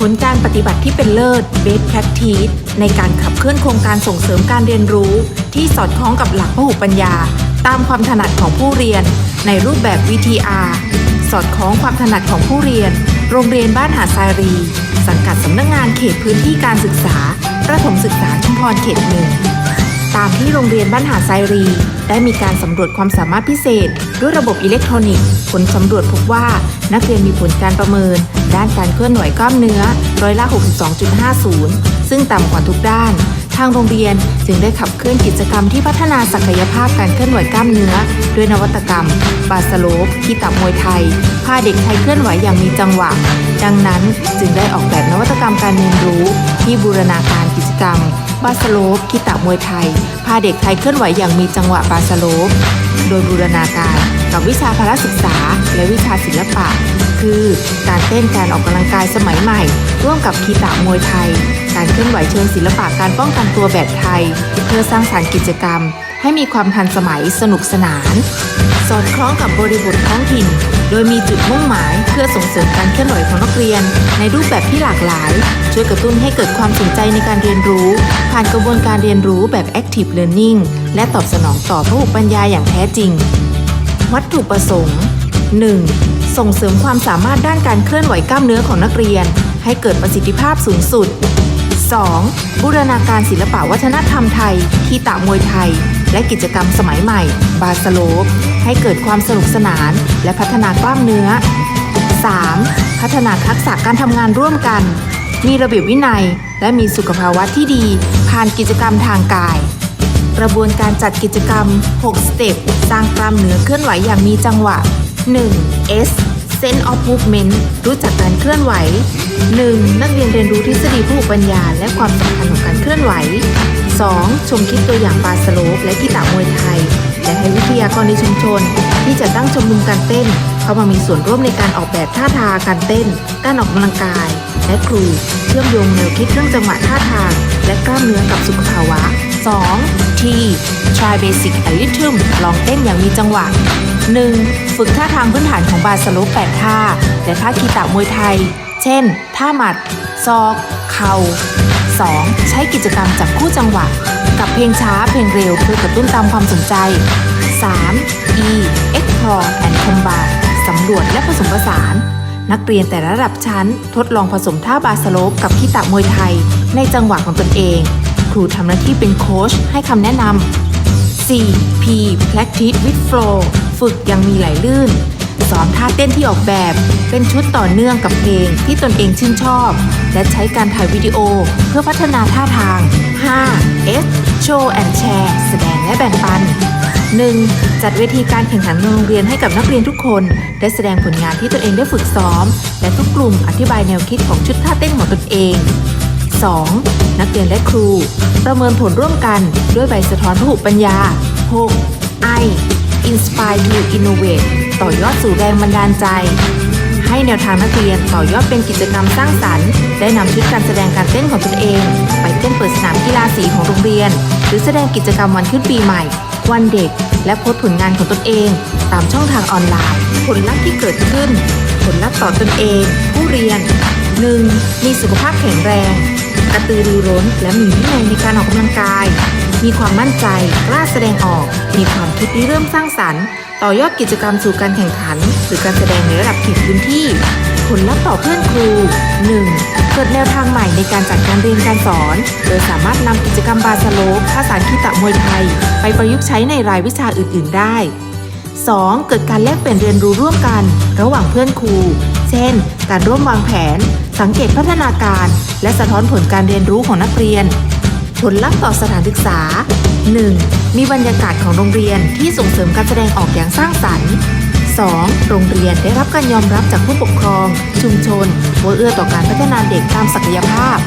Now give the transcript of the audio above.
ผลการปฏิบัติที่เป็นเลิศ Best Practice ในการขับเคลื่อนโครงการส่งเสริมการเรียนรู้ ที่สอดคล้องกับหลักพหุปัญญา ตามความถนัดของผู้เรียน ในรูปแบบ VTR สอดคล้องความถนัดของผู้เรียน โรงเรียนบ้านหาดทรายรี สังกัดสำนักงานเขตพื้นที่การศึกษา ประถมศึกษาชุมพรเขตหนึ่งตามที่โรงเรียนบ้านหาดทรายรี ได้มีการสำรวจความสามารถพิเศษ ด้วยระบบอิเล็กทรอนิกส์ ผลสำรวจพบว่า นักเรียนมีผลการประเมิน ด้านการเคลื่อนไหวกล้ามเนื้อร้อยละ 62.50 ซึ่งต่ำกว่าทุกด้าน ทางโรงเรียนจึงได้ขับเคลื่อนกิจกรรมที่พัฒนาศักยภาพการเคลื่อนไหวกล้ามเนื้อ ด้วยนวัตกรรม บาสโลปคีตามวยไทย พาเด็กไทยเคลื่อนไหวอย่างมีจังหวะ ดังนั้นจึงได้ออกแบบนวัตกรรมการเรียนรู้ ที่บูรณาการกิจกรรมบาสโลปคิตะมวยไทยาเด็กไทยเคลื่อนไหวอย่างมีจังหวะบาสโลป โดยบูรณาการกับวิชาพละศึกษา และวิชาศิลปะ คือการเต้นการออกกำลังกายสมัยใหม่ ร่วมกับคีตะมวยไทย การเคลื่อนไหวเชิงศิลปะการป้องกันตัวแบบไทย เพื่อสร้างสรรค์กิจกรรม ให้มีความทันสมัยสนุกสนาน สอดคล้องกับบริบทท้องถิ่น โดยมีจุดมุ่งหมายเพื่อส่งเสริมการเคลื่อนไหวของนักเรียน ในรูปแบบที่หลากหลาย ช่วยกระตุ้นให้เกิดความสนใจในการเรียนรู้ ผ่านกระบวนการเรียนรู้แบบ active learning และตอบสนองต่อพหุปัญญาอย่างแท้จริง วัตถุประสงค์ 1. ส่งเสริมความสามารถด้านการเคลื่อนไหวกล้ามเนื้อของนักเรียน ให้เกิดประสิทธิภาพสูงสุด 2. บูรณาการศิลปะวัฒนธรรมไทย คีตะมวยไทย และกิจกรรมสมัยใหม่ บาสโลป ให้เกิดความสนุกสนานและพัฒนากล้ามเนื้อ 3. พัฒนาทักษะการทำงานร่วมกัน มีระเบียบวินัย และมีสุขภาวะที่ดี ผ่านกิจกรรมทางกาย กระบวนการจัดกิจกรรม 6 สเต็ปสร้างกล้ามเนื้อเคลื่อนไหวอย่างมีจังหวะ 1. S Sense of Movement รู้จักการเคลื่อนไหว 1. นักเรียนเรียนรู้ทฤษฎีผู้ปัญญา และความสำคัญของการเคลื่อนไหว 2. ชมคลิปตัวอย่างบาสโลปและกีตาร์มวยไทย และให้วิทยากรในชุมชน ที่จะตั้งชมรมการเต้น เข้ามามีส่วนร่วมในการออกแบบท่าทางการเต้น การออกกำลังกาย และครูเชื่อมโยงแนวคิดเรื่องจังหวะท่าทาง และกล้ามเนื้อกับสุขภาวะ 2. T Try Basic and Rhythm ลองเต้นอย่างมีจังหวะ 1. ฝึกท่าทางพื้นฐานของบาสโลป8ท่า และท่าคีตะมวยไทย เช่น ท่าหมัด ซอก เข่า 2. ใช้กิจกรรมจับคู่จังหวะ กับเพลงช้าเพลงเร็วเพื่อกระตุ้นตามความสนใจ 3. E Explore and Combine สำรวจและผสมผสาน นักเรียนแต่ละระดับชั้น ทดลองผสมท่าบาสโลปกับคีตะมวยไทย ในจังหวะของตนเอง ครูทำหน้าที่เป็นโค้ชให้คำแนะนำ 4. P Practice with Flow ฝึกยังมีไหลลื่น สอนท่าเต้นที่ออกแบบ เป็นชุดต่อเนื่องกับเพลงที่ตนเองชื่นชอบ และใช้การถ่ายวิดีโอเพื่อพัฒนาท่าทาง 5. S Show and Share แสดงและแบ่งปัน 1. จัดเวทีการแข่งขันโรงเรียนให้กับนักเรียนทุกคน ได้แสดงผลงานที่ตนเองได้ฝึกซ้อม และทุกกลุ่มอธิบายแนวคิดของชุดท่าเต้นของตนเอง 2. นักเรียนและครู ประเมินผลร่วมกันด้วยใบสะท้อนพหุปัญญา 6. I Inspire to Innovate ต่อยอดสู่แรงบันดาลใจ ให้แนวทางนักเรียนต่อยอดเป็นกิจกรรมสร้างสรรค์ได้นำชุดการแสดงการเต้นของตนเอง ไปเต้นเปิดสนามกีฬาสีของโรงเรียน หรือแสดงกิจกรรมวันขึ้นปีใหม่ วันเด็ก และโพสผลงานของตนเอง ตามช่องทางออนไลน์ ผลลัพธ์ที่เกิดขึ้น ผลลัพธ์ต่อตนเอง ผู้เรียน 1. มีสุขภาพแข็งแรง กระตือรือร้น และมีวินัยในการออกกำลังกาย มีความมั่นใจ กล้าแสดงออก มีความคิดริเริ่มสร้างสรรค์ ต่อยอดกิจกรรมสู่การแข่งขัน หรือการแสดงในระดับเขตพื้นที่ ผลลัพธ์ต่อเพื่อนครู 1. เกิดแนวทางใหม่ในการจัดการเรียนการสอน โดยสามารถนำกิจกรรมบาสโลปภาษาคีตะมวยไทย ไปประยุกต์ใช้ในรายวิชาอื่น ๆ ได้ 2. เกิดการแลกเปลี่ยนเรียนรู้ร่วมกัน ระหว่างเพื่อนครู เช่น การร่วมวางแผน สังเกตพัฒนาการ และสะท้อนผลการเรียนรู้ของนักเรียน ผลลัพธ์ต่อสถานศึกษา 1. มีบรรยากาศของโรงเรียนที่ส่งเสริมการแสดงออกอย่างสร้างสรรค์ 2. โรงเรียนได้รับการยอมรับจากผู้ปกครอง ชุมชนว่าเอื้อต่อการพัฒนาเด็กตามศักยภาพ